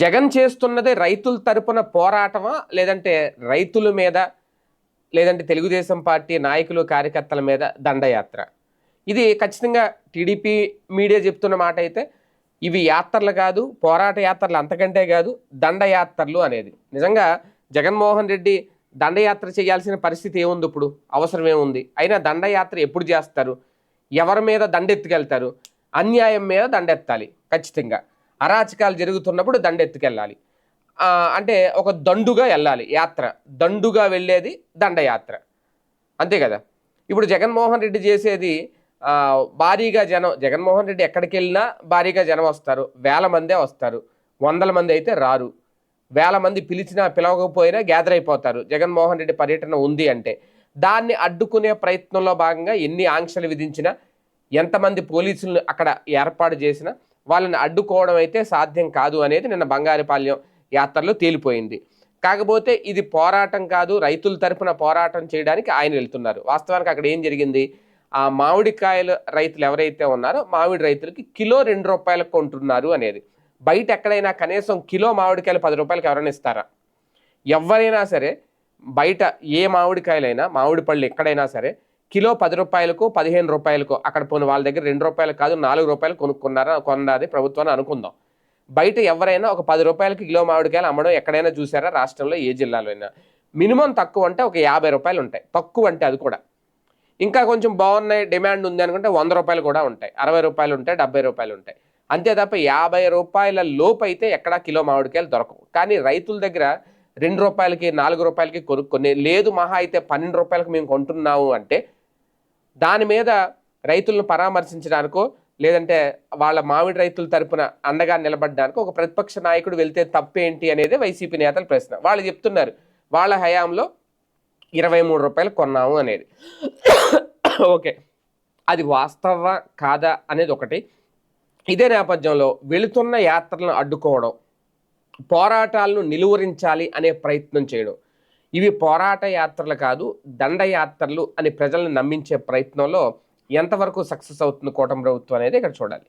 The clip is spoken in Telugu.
జగన్ చేస్తున్నది రైతుల తరపున పోరాటమా? లేదంటే రైతుల మీద లేదంటే తెలుగుదేశం పార్టీ నాయకులు కార్యకర్తల మీద దండయాత్ర? ఇది ఖచ్చితంగా టీడీపీ మీడియా చెప్తున్న మాట అయితే ఇవి యాత్రలు కాదు పోరాట యాత్రలు అంతకంటే కాదు దండయాత్రలు అనేది. నిజంగా జగన్మోహన్ రెడ్డి దండయాత్ర చేయాల్సిన పరిస్థితి ఏముంది ఇప్పుడు? అవసరం ఏముంది అయినా దండయాత్ర ఎప్పుడు చేస్తారు? ఎవరి మీద దండెత్తుకెళ్తారు? అన్యాయం మీద దండెత్తాలి ఖచ్చితంగా. అరాచకాలు జరుగుతున్నప్పుడు దండెత్తుకెళ్ళాలి. అంటే ఒక దండుగా వెళ్ళాలి యాత్ర. దండుగా వెళ్ళేది దండయాత్ర. అంతే కదా? ఇప్పుడు జగన్మోహన్ రెడ్డి చేసేది భారీగా జనం జగన్మోహన్ రెడ్డి ఎక్కడికి వెళ్ళినా భారీగా జనం వస్తారు. వేల మందే వస్తారు. వందల మంది అయితే రారు. వేల మంది పిలిచినా పిలవకపోయినా గ్యాదర్ అయిపోతారు. జగన్మోహన్ రెడ్డి పర్యటన ఉంది అంటే. దాన్ని అడ్డుకునే ప్రయత్నంలో భాగంగా ఎన్ని ఆంక్షలు విధించినా ఎంతమంది పోలీసులను అక్కడ ఏర్పాటు చేసినా వాళ్ళని అడ్డుకోవడం అయితే సాధ్యం కాదు అనేది నిన్న బంగారిపాల్యం యాత్రలో తేలిపోయింది. కాకపోతే ఇది పోరాటం కాదు రైతుల తరపున పోరాటం చేయడానికి ఆయన వెళ్తున్నారు. వాస్తవానికి అక్కడ ఏం జరిగింది? ఆ మామిడికాయలు రైతులు ఎవరైతే ఉన్నారో మామిడి రైతులకి కిలో రెండు రూపాయలకు కొంటున్నారు అనేది. బయట ఎక్కడైనా కనీసం కిలో మామిడికాయలు పది రూపాయలకి ఎవరైనా ఇస్తారా? ఎవరైనా సరే బయట ఏ మామిడికాయలైనా మామిడి పళ్ళు ఎక్కడైనా సరే కిలో పది రూపాయలకు పదిహేను రూపాయలకు అక్కడ పోయిన వాళ్ళ దగ్గర రెండు రూపాయలు కాదు నాలుగు రూపాయలు కొనుక్కున్నారా కొన్నది ప్రభుత్వాన్ని అనుకుందాం. బయట ఎవరైనా ఒక పది రూపాయలకి కిలో మామిడికాయలు అమ్మడం ఎక్కడైనా చూసారా? రాష్ట్రంలో ఏ జిల్లాలో అయినా మినిమం తక్కువ అంటే ఒక యాభై రూపాయలు ఉంటాయి. తక్కువ అంటే అది కూడా. ఇంకా కొంచెం బాగున్నాయి డిమాండ్ ఉంది అనుకుంటే వంద రూపాయలు కూడా ఉంటాయి. అరవై రూపాయలు ఉంటాయి డెబ్బై రూపాయలు ఉంటాయి. అంతే తప్ప యాభై రూపాయల లోపు అయితే ఎక్కడా కిలో మామిడికాయలు దొరకవు. కానీ రైతుల దగ్గర రెండు రూపాయలకి నాలుగు రూపాయలకి కొనుక్కొని లేదు మహా అయితే పన్నెండు రూపాయలకి మేము కొంటున్నాము అంటే దాని మీద రైతులను పరామర్శించడానికో లేదంటే వాళ్ళ మామిడి రైతుల తరపున అండగా నిలబడడానికి ఒక ప్రతిపక్ష నాయకుడు వెళ్తే తప్పేంటి అనేది వైసీపీ నేతల ప్రశ్న. వాళ్ళు చెప్తున్నారు వాళ్ళ హయాంలో ఇరవై మూడు రూపాయలు కొన్నాము అనేది. ఓకే. అది వాస్తవ కాదా అనేది ఒకటి. ఇదే నేపథ్యంలో వెళుతున్న యాత్రలను అడ్డుకోవడం పోరాటాలను నిలువరించాలి అనే ప్రయత్నం చేయడం ఇవి పోరాట యాత్రలు కాదు దండయాత్రలు అని ప్రజలను నమ్మించే ప్రయత్నంలో ఎంతవరకు సక్సెస్ అవుతుంది కూటమి ప్రభుత్వం అనేది ఇక్కడ చూడాలి.